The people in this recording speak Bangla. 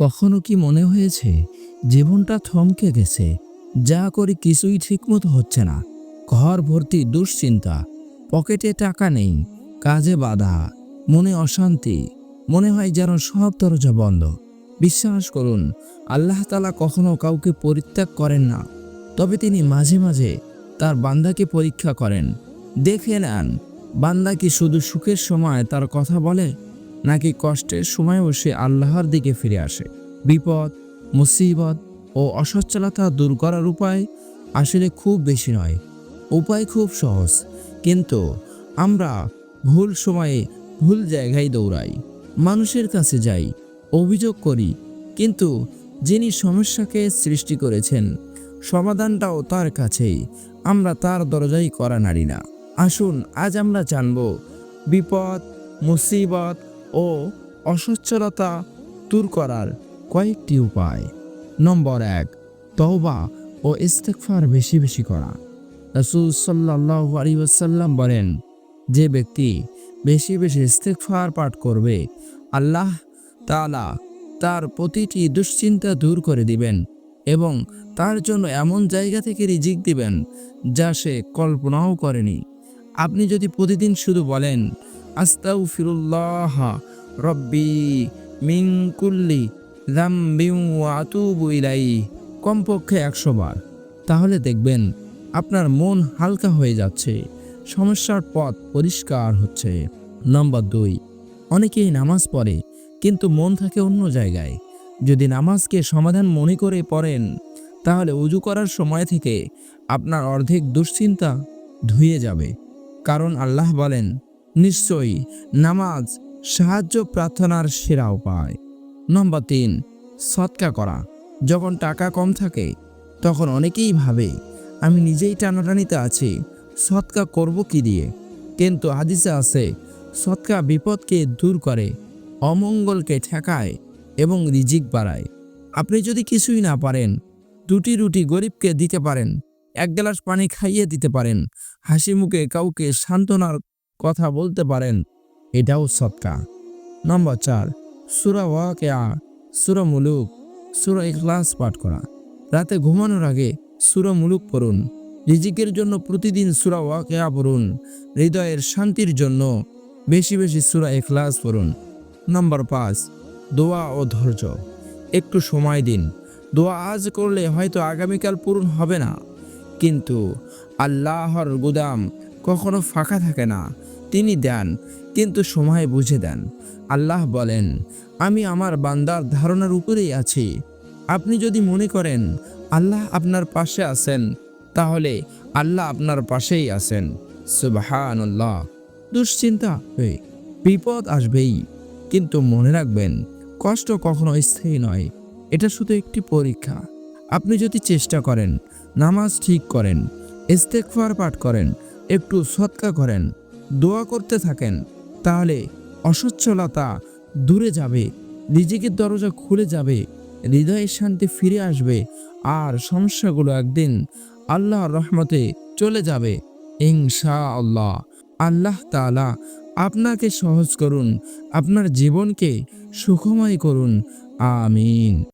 কখনো কি মনে হয়েছে, জীবনটা থমকে গেছে, যা করি কিছুই ঠিকমতো হচ্ছে না, ঘর ভর্তি দুশ্চিন্তা, পকেটে টাকা নেই, কাজে বাধা, মনে অশান্তি, মনে হয় যেন সব দরজা বন্ধ। বিশ্বাস করুন, আল্লাহ তালা কখনো কাউকে পরিত্যাগ করেন না, তবে তিনি মাঝে মাঝে তার বান্দাকে পরীক্ষা করেন। দেখে নেন, বান্দা কি শুধু সুখের সময় তার কথা বলে? নাকি কষ্টের সময়ও সে আল্লাহর দিকে ফিরে আসে। বিপদ, মুসিবত ও অসচ্ছলতা দূর করার উপায় আসলে খুব বেশি নয়, উপায় খুব সহজ। কিন্তু আমরা ভুল সময়ে ভুল জায়গায় দৌড়াই, মানুষের কাছে যাই, অভিযোগ করি। কিন্তু যিনি সমস্যাকে সৃষ্টি করেছেন, সমাধানটাও তার কাছেই। আমরা তার দরজাই করা নারী না। আসুন, আজ আমরা জানব বিপদ, মুসিবত ও অসচ্ছলতা দূর করার কয়েকটি উপায়। নম্বর এক, তওবা ও ইস্তেকফার বেশি বেশি করা। রাসূল সাল্লাল্লাহু আলাইহি ওয়াসাল্লাম বলেন, যে ব্যক্তি বেশি বেশি ইস্তেকফার পাঠ করবে, আল্লাহ তাআলা তার প্রতিটি দুশ্চিন্তা দূর করে দিবেন এবং তার জন্য এমন জায়গা থেকে রিজিক দিবেন যা সে কল্পনাও করেনি। আপনি যদি প্রতিদিন শুধু বলেন আস্তাউ ফিরুল্লাহ রব্বি মিং কুল্লি আতুবু ইলাই কমপক্ষে একশো বার। তাহলে দেখবেন আপনার মন হালকা হয়ে যাচ্ছে, সমস্যার পথ পরিষ্কার হচ্ছে। নম্বর দুই, অনেকেই নামাজ পড়ে, কিন্তু মন থাকে অন্য জায়গায়। যদি নামাজকে সমাধান মনে করে পড়েন, তাহলে উজু করার সময় থেকে আপনার অর্ধেক দুশ্চিন্তা ধুয়ে যাবে। কারণ আল্লাহ বলেন, নিশ্চয়ই নামাজ সাহায্য প্রার্থনার সেরা উপায়। নম্বর তিন, সৎকা করা। যখন টাকা কম থাকে, তখন অনেকেই ভাবে, আমি নিজেই টানাটানিতে আছি, সৎকা করব কি দিয়ে? কিন্তু হাদিসে আছে, সৎকা বিপদকে দূর করে, অমঙ্গলকে ঠেকায় এবং রিজিক বাড়ায়। আপনি যদি কিছুই না পারেন, দুটি রুটি গরিবকে দিতে পারেন, এক গ্লাস পানি খাইয়ে দিতে পারেন হাসি মুখে কাউকে সান্ত্বনার কথা বলতে পারেন এটাও সৎকা। নম্বর চার, সুরা ওয়াকেয়া, সুরা মুলুক, সুরা ইখলাস পাঠ করা। রাতে ঘুমানোর আগে সুরা মুলুক পড়ুন। রিজিকের জন্য প্রতিদিন সুরা ওয়াকেয়া পড়ুন। হৃদয়ের শান্তির জন্য বেশি বেশি সুরা ইখলাস পড়ুন। নম্বর পাঁচ, দোয়া ও ধৈর্য। একটু সময় দিন। দোয়া আজ করলে হয়তো আগামীকাল পূরণ হবে না। কিন্তু আল্লাহর গুদাম কখনো ফাঁকা থাকে না। তিনি দেন, কিন্তু সময় বুঝে দেন। আল্লাহ বলেন, আমি আমার বান্দার ধারণার উপরেই আছি। আপনি যদি মনে করেন, আল্লাহ আপনার পাশে আছেন, তাহলে আল্লাহ আপনার পাশেই আছেন। সুবাহান্লাহ দুশ্চিন্তা বিপদ আসবেই, কিন্তু মনে রাখবেন, কষ্ট কখনো স্থায়ী নয়। এটা শুধু একটি পরীক্ষা। আপনি যদি চেষ্টা করেন, নামাজ ঠিক করেন ইস্তেকফার পাঠ করেন, একটু সৎকা করেন দোয়া করতে থাকেন, তাহলে অসচ্ছলতা দূরে যাবে, রিজিকের দরজা খুলে যাবে হৃদয়ের শান্তি ফিরে আসবে, আর সমস্যাগুলো একদিন আল্লাহর রহমতে চলে যাবে ইনশা আল্লাহ আল্লাহ তাআলা আপনাকে সহজ করুন, আপনার জীবনকে সুখময় করুন, আমিন।